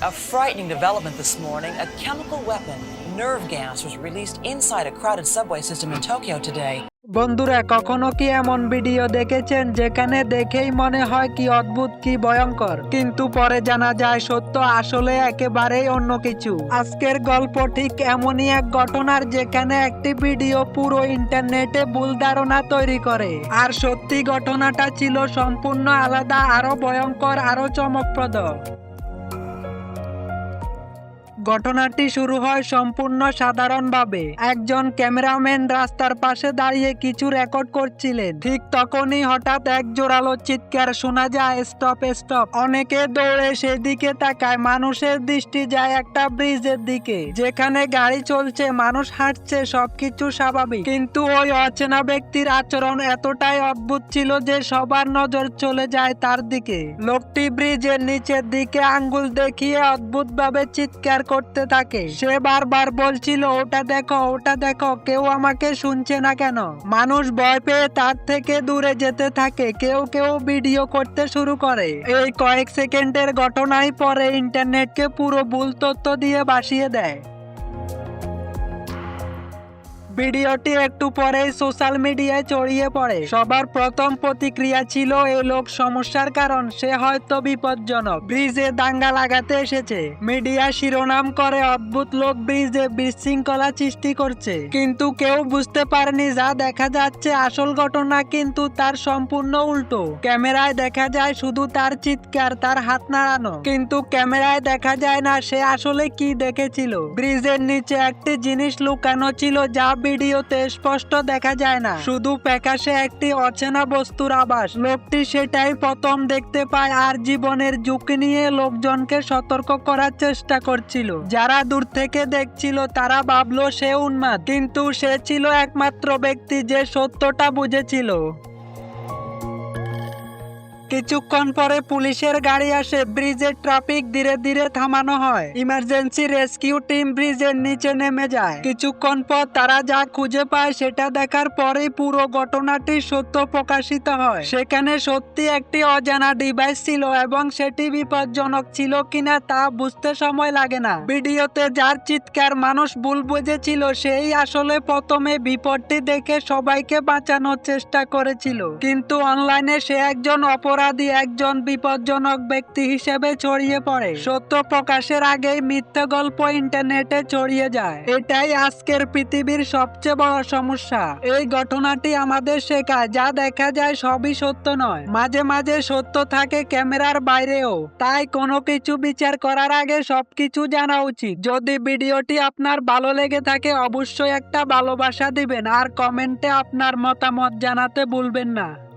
A frightening development this morning. A chemical weapon, nerve gas, was released inside a crowded subway system in Tokyo today. বন্ধুরা কখনো কি এমন video দেখেছেন যেখানে দেখেই মনে হয় কি অদ্ভুত কি ভয়ঙ্কর কিন্তু পরে জানা যায় সত্য আসলে একেবারেই অন্য কিছু আজকের গল্প ঠিক এমনই এক ঘটনার যেখানে একটি ভিডিও পুরো ইন্টারনেটে ভুল ধারণা তৈরি করে আর সত্যি ঘটনাটা ছিল সম্পূর্ণ আলাদা আরও ভয়ঙ্কর আরও চমকপ্রদ ঘটনাটি শুরু হয় সম্পূর্ণ সাধারণভাবে। একজন ক্যামেরাম্যান রাস্তার পাশে দাঁড়িয়ে কিছু রেকর্ড করছিলেন। ঠিক তখনই হঠাৎ এক জোরালো চিৎকার শোনা যায়, স্টপ স্টপ। অনেকে দৌড়ে সেদিকে তাকায়, মানুষের দৃষ্টি যায় একটা ব্রিজের দিকে। যেখানে গাড়ি চলছে, মানুষ হাঁটছে, সবকিছু স্বাভাবিক। কিন্তু ওই অচেনা ব্যক্তির আচরণ এতটাই অদ্ভুত ছিল যে সবার নজর চলে যায় তার দিকে। লোকটি ব্রিজের নিচের দিকে আঙ্গুল দেখিয়ে অদ্ভুতভাবে চিৎকার করতে থাকে। সে বারবার বলছিল, ওটা দেখো ওটা দেখো, কেউ আমাকে শুনছে না কেন? মানুষ ভয় পেয়ে তার থেকে দূরে যেতে থাকে। কেউ কেউ ভিডিও করতে শুরু করে। এই কয়েক সেকেন্ডের ঘটনায় পরে ইন্টারনেটকে পুরো ভুল তথ্য দিয়ে বাসিয়ে দেয়। ভিডিওটি একটু পরেই সোশ্যাল মিডিয়ায় ছড়িয়ে পড়ে। সবার প্রথম প্রতিক্রিয়া ছিল এই লোক সমস্যার কারণ, সে হয়তো বিপজ্জনক। ব্রিজে দাঙ্গা লাগাতে এসেছে। মিডিয়া শিরোনাম করে অদ্ভুত লোক ব্রিজে বিশৃঙ্খলা সৃষ্টি করছে। কিন্তু কেউ বুঝতে পারেনি যা দেখা যাচ্ছে আসল ঘটনা, কিন্তু তার সম্পূর্ণ উল্টো। ক্যামেরায় দেখা যায় শুধু তার চিৎকার, তার হাত নাড়ানো। কিন্তু ক্যামেরায় দেখা যায় না সে আসলে কি দেখেছিল। ব্রিজের নিচে একটি জিনিস লুকানো ছিল যা ভিডিওতে স্পষ্ট দেখা যায় না। শুধু প্যাকাশে একটি অচেনা বস্তুর আবাস লোকটি সেটাই প্রথম দেখতে পায় আর জীবনের ঝুঁকি নিয়ে লোকজনকে সতর্ক করার চেষ্টা করছিল। যারা দূর থেকে দেখছিল, তারা ভাবলো, সে উন্মাদ। কিন্তু সে ছিল একমাত্র ব্যক্তি যে সত্যটা বুঝেছিল। কিছুক্ষণ পরে পুলিশের গাড়ি আসে ব্রিজের ট্রাফিক ধীরে ধীরে থামানো হয়। ইমার্জেন্সি রেস্কিউ টিম ব্রিজের নিচে নেমে যায়। কিছুক্ষণ পর তারা যা খুঁজে পায়, সেটা দেখার পরেই পুরো ঘটনাটি সত্য প্রকাশিত হয়। সেখানে সত্যি একটি অজানা ডিভাইস ছিল এবং সেটি বিপজ্জনক ছিল কিনা তা বুঝতে সময় লাগে না। ভিডিওতে যার চিৎকার মানুষ ভুল বুঝেছিল, সেই আসলে প্রথমে বিপদটি দেখে সবাইকে বাঁচানোর চেষ্টা করেছিল। কিন্তু অনলাইনে সে একজন অপরাধী একজন বিপজ্জনক ব্যক্তি হিসেবে ছড়িয়ে পড়ে। সত্য প্রকাশের আগেই মিথ্যা গল্প ইন্টারনেটে ছড়িয়ে যায়। এটাই আজকের পৃথিবীর সবচেয়ে বড় সমস্যা। এই ঘটনাটি আমাদের শেখায়, যা দেখা যায় সবই সত্য নয়। মাঝে মাঝে সত্য থাকে ক্যামেরার বাইরেও। তাই কোনো কিছু বিচার করার আগে সবকিছু জানা উচিত। যদি ভিডিওটি আপনার ভালো লেগে থাকে, অবশ্যই একটা ভালোবাসা দিবেন। আর কমেন্টে আপনার মতামত জানাতে ভুলবেন না।